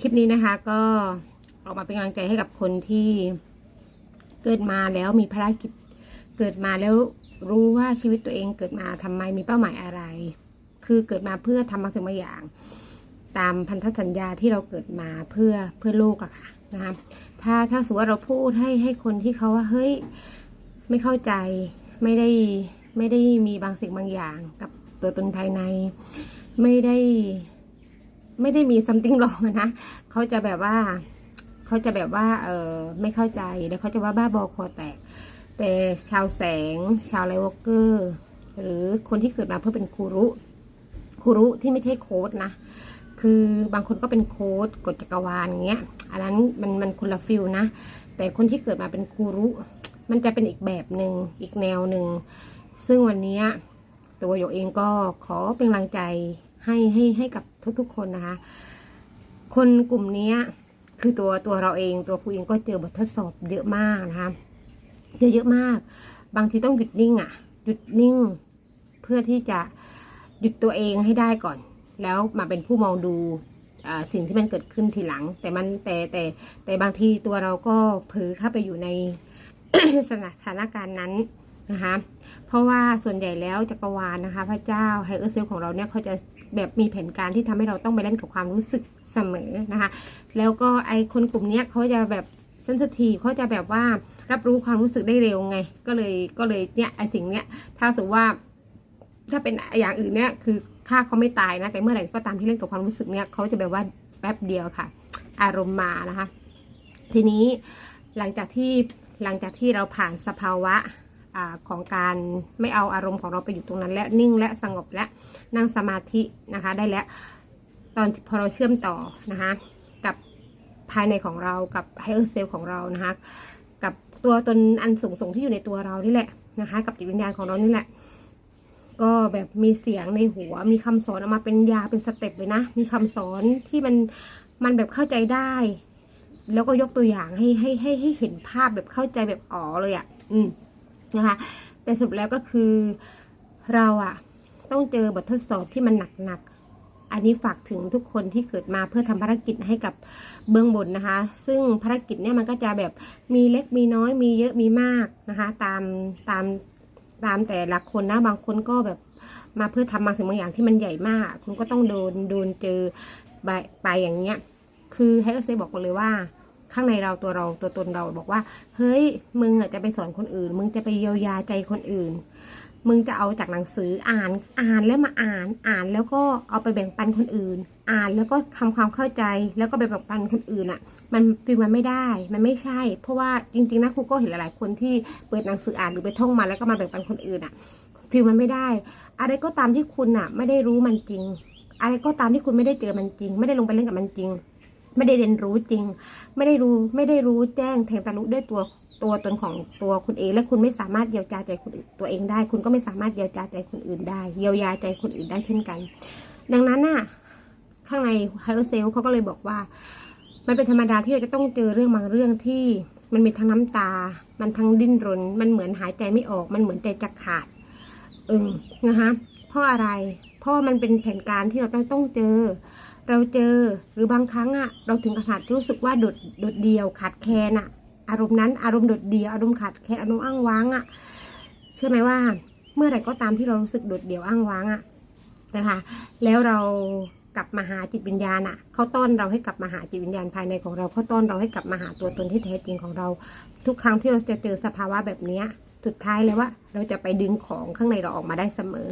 คลิปนี้นะคะก็ออกมาเป็นกำลังใจให้กับคนที่เกิดมาแล้วมีภารกิจเกิดมาแล้วรู้ว่าชีวิตตัวเองเกิดมาทำไมมีเป้าหมายอะไร คือเกิดมาเพื่อทำบางสิ่งบางอย่าง ตามพันธสัญญาที่เราเกิดมาเพื่อเพื่อโลกอะค่ะนะคะถ้าถ้าสมมติว่าเราพูดให้ให้คนที่เขาว่าเฮ้ยไม่เข้าใจไม่ได้ไม่ได้มีบางสิ่งบางอย่างกับตัวตนภายใน ไม่ได้ ไม่ได้มีซัมติงรองนะเขาจะแบบว่าเขาจะแบบว่าเออไม่เข้าใจแล้วเขาจะว่าบ้าบอคอแตก แต่ชาวแสง ชาวไลวอล์เกอร์หรือคนที่เกิดมาเพื่อเป็นครูรุครูรุที่ไม่ใช่โค้ดนะคือบางคนก็เป็นโค้ดกฎจักรวาลอย่างเงี้ย อันนั้นมันมันคนละฟิลนะ แต่คนที่เกิดมาเป็นครูรุมันจะเป็นอีกแบบหนึ่งอีกแนวหนึ่ง ซึ่งวันนี้ตัวโยเองก็ขอเป็นกำลังใจ ให้ให้ให้กับทุกๆคนนะคะ คนกลุ่มนี้คือตัวตัวเราเองตัวครูเองก็เจอบททดสอบเยอะมากนะคะเจอเยอะมาก บางทีต้องหยุดนิ่งอะหยุดนิ่ง เพื่อที่จะหยุดตัวเองให้ได้ก่อน แล้วมาเป็นผู้มองดูสิ่งที่มันเกิดขึ้นทีหลัง แต่มันแต่แต่แต่บางทีตัวเราก็เผลอเข้าไปอยู่ในสถานการณ์นั้นนะคะ เพราะว่าส่วนใหญ่แล้วจักรวาลนะคะ พระเจ้าไฮเออร์เซลของเราเนี่ยเขาจะ แบบมีแผนการที่ทำให้เราต้องไปเล่นกับความรู้สึกเสมอนะคะ แล้วก็ไอคนกลุ่มเนี้ยเขาจะแบบเซนสทีเขาจะแบบว่ารับรู้ความรู้สึกได้เร็วไง ก็เลยก็เลยเนี่ยไอสิ่งเนี้ยถ้าสมมติว่าถ้าเป็นอย่างอื่นเนี่ยคือฆ่าเขาไม่ตายนะแต่เมื่อไหร่ก็ตามที่เล่นกับความรู้สึกเนี่ยเขาจะแบบว่าแป๊บเดียวค่ะ อารมณ์มานะคะ ทีนี้หลังจากที่หลังจากที่เราผ่านสภาวะ อของการไม่เอาอารมณ์ของเราไปอยู่ตรงนั้น และนิ่งและสงบและนั่งสมาธินะคะ ได้แล้วตอนพอเราเชื่อมต่อนะคะกับภายในของเรากับไฮเออร์เซลของเรานะคะกับตัวตนอันสูงส่งที่อยู่ในตัวเรานี่แหละนะคะกับจิตวิญญาณของเรานี่แหละ ก็แบบมีเสียงในหัว มีคำสอนออกมาเป็นยาเป็นสเต็ปเลยนะ มีคำสอนที่มันมันแบบเข้าใจได้ แล้วก็ยกตัวอย่างให้ให้ให้ให้เห็นภาพแบบเข้าใจแบบอ๋อเลยอะ่ะ อืม นะคะ แต่สรุปแล้วก็คือเราอะต้องเจอบททดสอบที่มันหนักๆ อันนี้ฝากถึงทุกคนที่เกิดมาเพื่อทำภารกิจให้กับเบื้องบนนะคะ ซึ่งภารกิจเนี่ยมันก็จะแบบมีเล็กมีน้อยมีเยอะมีมากนะคะ ตามตามตามแต่ละคนนะบางคนก็แบบมาเพื่อทำบางสิ่งบางอย่างที่มันใหญ่มาก คุณก็ต้องโดนโดนเจอไปไปอย่างเงี้ย คือให้เอเซบอกเลยว่า ข้างในเราตัวเราตัวตนเราบอกว่า เฮ้ย มึงอะจะไปสอนคนอื่น มึงจะไปเยียวยาใจคนอื่น มึงจะเอาจากหนังสืออ่านอ่านแล้วมาอ่านอ่านแล้วก็เอาไปแบ่งปันคนอื่น อ่านแล้วก็ทำความเข้าใจแล้วก็ไปแบ่งปันคนอื่นอะ มันฟีลมันไม่ได้มันไม่ใช่ เพราะว่าจริงๆนะครูก็เห็นหลายๆคนที่เปิดหนังสืออ่านหรือไปท่องมาแล้วก็มาแบ่งปันคนอื่นอะฟีลมันไม่ได้ อะไรก็ตามที่คุณอะ ไม่ได้รู้มันจริง อะไรก็ตามที่คุณไม่ได้เจอมันจริง ไม่ได้ลงไปเล่นกับมันจริง ไม่ได้เรียนรู้จริง ไม่ได้รู้ไม่ได้รู้แจ้งแทงตาลุด้วยตัวตัวตนของตัวคุณเอง และคุณไม่สามารถเยียวยาใจคนอื่นตัวเองได้ คุณก็ไม่สามารถเยียวยาใจคนอื่นได้เยียวยาใจคนอื่นได้เช่นกัน ดังนั้นน่ะข้างในไฮเออร์เซลเขาก็เลยบอกว่า มันเป็นธรรมดาที่เราจะต้องเจอเรื่องบางเรื่องที่มันมีทั้งน้ำตา มันทั้งดิ้นรน มันเหมือนหายใจไม่ออก มันเหมือนใจจะขาด เออนะคะเพราะอะไร เพราะมันเป็นแผนการที่เราต้องต้องเจอ เราเจอหรือบางครั้งอะเราถึงขนาดรู้สึกว่าโดดโดดเดียวขาดแคลนอะอารมณ์นั้นอารมณ์โดดเดียวอารมณ์ขาดแคลนอารมณ์อ้างว้างอะเชื่อไหมว่า เมื่อไหร่ก็ตามที่เรารู้สึกโดดเดี่ยวอ้างว้างอะนะคะแล้วเรากลับมาหาจิตวิญญาณอะเขาต้อนเราให้กลับมาหาจิตวิญญาณภายในของเราเขาต้อนเราให้กลับมาหาตัวตนที่แท้จริงของเรา ทุกครั้งที่เราจะเจอสภาวะแบบนี้สุดท้ายเลยว่าเราจะไปดึงของข้างในเราออกมาได้เสมอ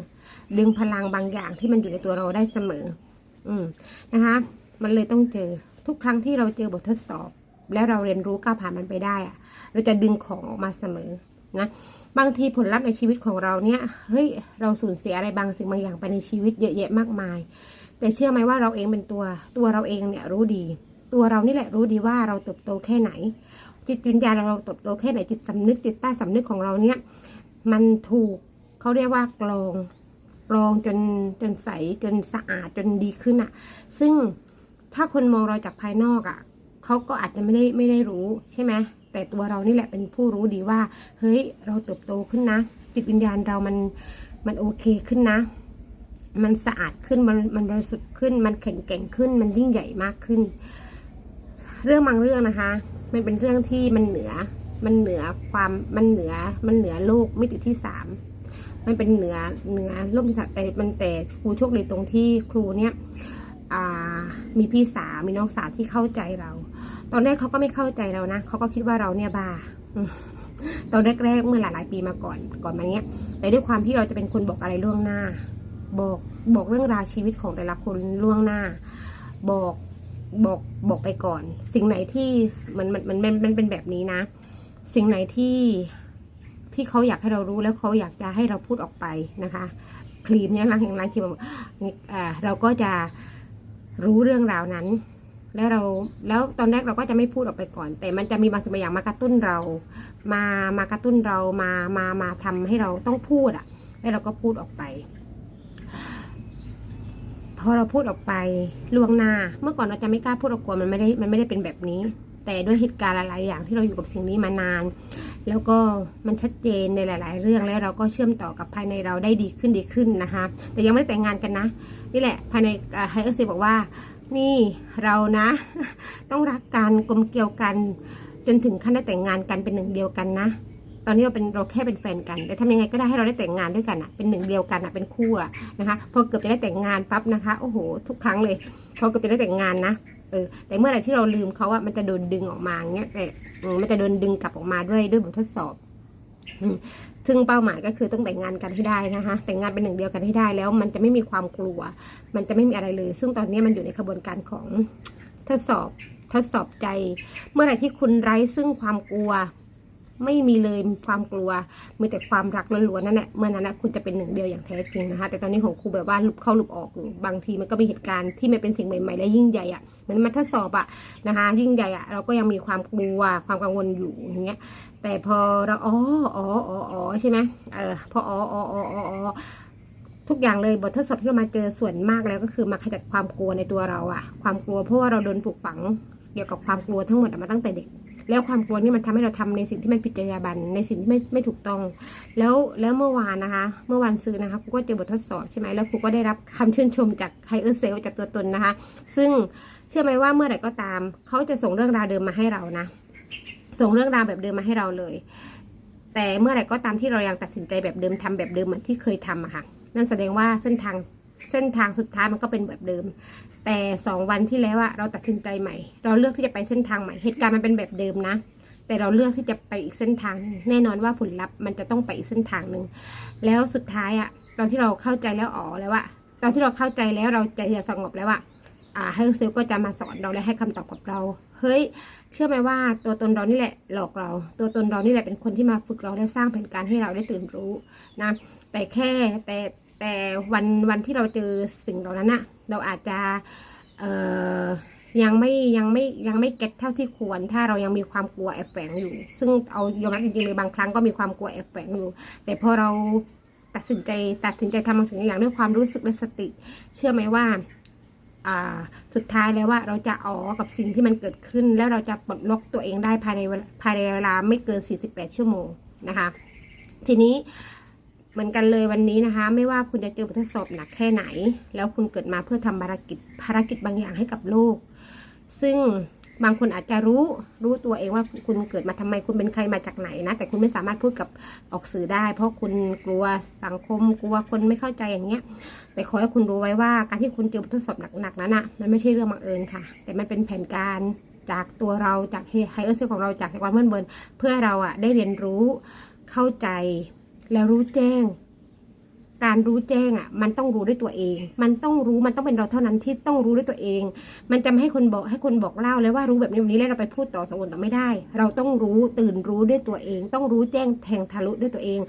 ดึงพลังบางอย่างที่มันอยู่ในตัวเราได้เสมอ อืมนะคะ มันเลยต้องเจอทุกครั้งที่เราเจอบททดสอบ แล้วเราเรียนรู้ก้าวผ่านมันไปได้อะเราจะดึงของออกมาเสมอนะบางทีผลลัพธ์ในชีวิตของเราเนี่ยเฮ้ยเราสูญเสียอะไรบางสิ่งบางอย่างไปในชีวิตเยอะแยะมากมาย แต่เชื่อไหมว่าเราเองเป็นตัว ตัวเราเองเนี่ยรู้ดี ตัวเรานี่แหละรู้ดีว่าเราเติบโตแค่ไหน จิตวิญญาณเราเติบโตแค่ไหนจิตสำนึกจิตใต้สำนึกของเราเนี่ยมันถูกเขาเรียกว่ากรอง รองจนจนใสจนสะอาดจนดีขึ้นอะซึ่งถ้าคนมองเราจากภายนอกอะเขาก็อาจจะไม่ได้ไม่ได้รู้ใช่ไหมแต่ตัวเรานี่แหละเป็นผู้รู้ดีว่า เฮ้ยเราเติบโตขึ้นนะ จิตวิญญาณเรามันมันโอเคขึ้นนะ มันสะอาดขึ้นมันมันบริสุทธิ์ขึ้น มันแข็งแกร่งขึ้น มันยิ่งใหญ่มากขึ้น เรื่องบางเรื่องนะคะ มันเป็นเรื่องที่มันเหนือ มันเหนือความมันเหนือมันเหนือโลกมิติที่สาม มันเป็นเหนือเหนือลกมิติที่สามแต่มันแต่ครูโชคดีตรงที่ครูเนี่ยมีพี่สาวมีน้องสาวที่เข้าใจเรา ตอนแรกเขาก็ไม่เข้าใจเรานะเขาก็คิดว่าเราเนี่ยบ้าตอนแรกๆเมื่อหลายๆปีมาก่อนก่อนมาเนี้ย แต่ด้วยความที่เราจะเป็นคนบอกอะไรล่วงหน้า บอกบอกเรื่องราวชีวิตของแต่ละคนล่วงหน้า บอกบอกบอกไปก่อน สิ่งไหนที่มันมันมันมันมันเป็นแบบนี้นะ สิ่งไหนที่ ที่เขาอยากให้เรารู้แล้วเขาอยากจะให้เราพูดออกไปนะคะครีมเนี่ยล้างแห่งล้างครีมบอกอ่าเราก็จะรู้เรื่องราวนั้น แล้วเราแล้วตอนแรกเราก็จะไม่พูดออกไปก่อน แต่มันจะมีบางสิ่งบางอย่างมากระตุ้นเรา มามากระตุ้นเรามามามาทำให้เราต้องพูดอะ แล้วเราก็พูดออกไปพอเราพูดออกไปล่วงหน้า เมื่อก่อนเราจะไม่กล้าพูดออกกลัวมันไม่ได้มันไม่ได้เป็นแบบนี้ แต่ด้วยเหตุการณ์หลายอย่างที่เราอยู่กับสิ่งนี้มานาน แล้วก็มันชัดเจนในหลาย ๆ เรื่องแล้วเราก็เชื่อมต่อกับภายในเราได้ดีขึ้นดีขึ้นนะคะ แต่ยังไม่ได้แต่งงานกันนะ นี่แหละภายในไฮเออร์ซีบอกว่า นี่เรานะ ต้องรักกันกลมเกลียวกัน จนถึงขั้นได้แต่งงานกันเป็นหนึ่งเดียวกันนะ ตอนนี้เราเป็นเราแค่เป็นแฟนกัน แต่ทำยังไงก็ได้ให้เราได้แต่งงานด้วยกันอะเป็นหนึ่งเดียวกันอะเป็นคู่อะนะคะพอเกือบจะได้แต่งงานปั๊บนะคะโอ้โห ทุกครั้งเลยพอเกือบจะได้แต่งงานนะ เออ แต่เมื่อไหร่ที่เราลืมเขาอะมันจะโดนดึงออกมาเงี้ยแต่อืมมันจะโดนดึงกลับออกมาด้วยด้วยบททดสอบซึ่งเป้าหมายก็คือต้องแต่งงานกันให้ได้นะคะ แต่งงานเป็นหนึ่งเดียวกันให้ได้แล้ว มันจะไม่มีความกลัว มันจะไม่มีอะไรเลย ซึ่งตอนนี้มันอยู่ในกระบวนการของทดสอบทดสอบใจ เมื่อไหร่ที่คุณไร้ซึ่งความกลัว ไม่มีเลยความกลัวมีแต่ความรักล้วนๆนั่นแหละเมื่อนั้นนะคุณจะเป็นหนึ่งเดียวอย่างแท้จริงนะคะ แต่ตอนนี้ของครูแบบว่าลุบเข้าลุบออกอยู่บางทีมันก็มีเหตุการณ์ที่มันเป็นสิ่งใหม่ๆและยิ่งใหญ่อะเหมือนมันทดสอบอะนะคะ ยิ่งใหญ่อะเราก็ยังมีความกลัวความกังวลอยู่อย่างเงี้ยแต่พอเราอ๋ออ๋ออ๋ออ๋อใช่ไหมเออพออ๋ออ๋ออ๋ออ๋อทุกอย่างเลยบททดสอบที่เรามาเจอส่วนมากแล้วก็คือมาขจัดความกลัวในตัวเราอะความกลัวเพราะว่าเราโดนปลูกฝังเกี่ยวกับความกลัวทั้งหมดมาตั้งแต่เด็ก แล้วความกลัวนี่มันทำให้เราทำในสิ่งที่มันผิดจรรยาบรรณในสิ่งที่ไม่ไม่ถูกต้อง แล้วแล้วเมื่อวานนะคะ เมื่อวานซื้อนะคะครูก็เจอบททดสอบใช่ไหมแล้วครูก็ได้รับคำชื่นชมจากไฮเออร์เซลจากตัวตนนะคะ ซึ่งเชื่อไหมว่าเมื่อไหร่ก็ตาม เขาจะส่งเรื่องราวเดิมมาให้เรานะส่งเรื่องราวแบบเดิมมาให้เราเลย แต่เมื่อไหร่ก็ตามที่เรายังตัดสินใจแบบเดิมทำแบบเดิมเหมือนที่เคยทำอะค่ะ นั่นแสดงว่าเส้นทางเส้นทางสุดท้ายมันก็เป็นแบบเดิม แต่สองวันที่แล้วอะเราตัดสินใจใหม่ เราเลือกที่จะไปเส้นทางใหม่ เหตุการณ์มันเป็นแบบเดิมนะ แต่เราเลือกที่จะไปอีกเส้นทาง แน่นอนว่าผลลัพธ์มันจะต้องไปอีกเส้นทางหนึ่ง แล้วสุดท้ายอะตอนที่เราเข้าใจแล้วอ๋อแล้วว่าตอนที่เราเข้าใจแล้วเราใจจะสงบแล้วว่าอ่าให้เซลก็จะมาสอนเราและให้คำตอบกับเรา เฮ้ย เชื่อไหมว่าตัวตนเรานี่แหละหลอกเรา ตัวตนเรานี่แหละเป็นคนที่มาฝึกเราและสร้างแผนการให้เราได้ตื่นรู้นะ แต่แค่แต่ แต่วันวันที่เราเจอสิ่งเหล่านั้นอะเราอาจจะเอ่อยังไม่ยังไม่ยังไม่เก็ตเท่าที่ควร ถ้าเรายังมีความกลัวแอบแฝงอยู่ ซึ่งเอายอมรับจริงๆเลยบางครั้งก็มีความกลัวแอบแฝงอยู่ แต่พอเราตัดสินใจตัดสินใจทำบางสิ่งบางอย่างด้วยความรู้สึกและสติ เชื่อไหมว่าสุดท้ายแล้วว่าเราจะอ๋อกับสิ่งที่มันเกิดขึ้น แล้วเราจะปลดล็อกตัวเองได้ภายในภายในเวลาไม่เกิน 48 ชั่วโมงนะคะ ทีนี้ เหมือนกันเลยวันนี้นะคะ ไม่ว่าคุณจะเจอบททดสอบหนักแค่ไหน แล้วคุณเกิดมาเพื่อทำภารกิจภารกิจบางอย่างให้กับโลก ซึ่งบางคนอาจจะรู้รู้ตัวเองว่าคุณเกิดมาทำไมคุณเป็นใครมาจากไหนนะ แต่คุณไม่สามารถพูดกับออกสื่อได้ เพราะคุณกลัวสังคมกลัวคนไม่เข้าใจอย่างเงี้ย แต่ขอให้คุณรู้ไว้ว่าการที่คุณเจอบททดสอบหนักๆนั้นอะมันไม่ใช่เรื่องบังเอิญค่ะ แต่มันเป็นแผนการจากตัวเราจากไฮเออร์เซลของเราจากความเมื่อเบิร์นเพื่อเราอะได้เรียนรู้เข้าใจ แล้วรู้แจ้ง การรู้แจ้งอะ มันต้องรู้ด้วยตัวเอง มันต้องรู้มันต้องเป็นเราเท่านั้นที่ต้องรู้ด้วยตัวเอง มันจะไม่ให้คนบอกให้คนบอกเล่าแล้วว่ารู้แบบนี้แบบนี้แล้วเราไปพูดต่อสองคนต่อไม่ได้ เราต้องรู้ตื่นรู้ด้วยตัวเอง ต้องรู้แจ้งแทงทะลุด้วยตัวเอง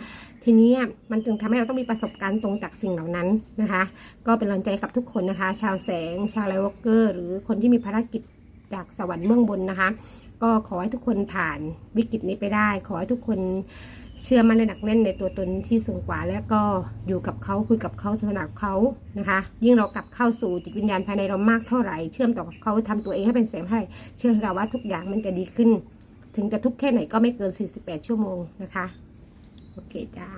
ทีนี้มันจึงทำให้เราต้องมีประสบการณ์ตรงจากสิ่งเหล่านั้นนะคะ ก็เป็นกำลังใจกับทุกคนนะคะ ชาวแสง ชาวไลวอเกอร์ หรือคนที่มีภารกิจจากสวรรค์เบื้องบนนะคะ ก็ขอให้ทุกคนผ่านวิกฤตนี้ไปได้ ขอให้ทุกคนเชื่อมั่นและหนักแน่นในตัวตนที่สูงกว่า แล้วก็อยู่กับเขาคุยกับเขาสนับเขานะคะ ยิ่งเรากลับเข้าสู่จิตวิญญาณภายในเรามากเท่าไหร่ เชื่อมต่อกับเขาทำตัวเองให้เป็นแสงให้เชื่อค่ะว่าทุกอย่างมันจะดีขึ้น ถึงจะทุกข์แค่ไหนก็ไม่เกิน 48 ชั่วโมงนะคะ โอเคจ้า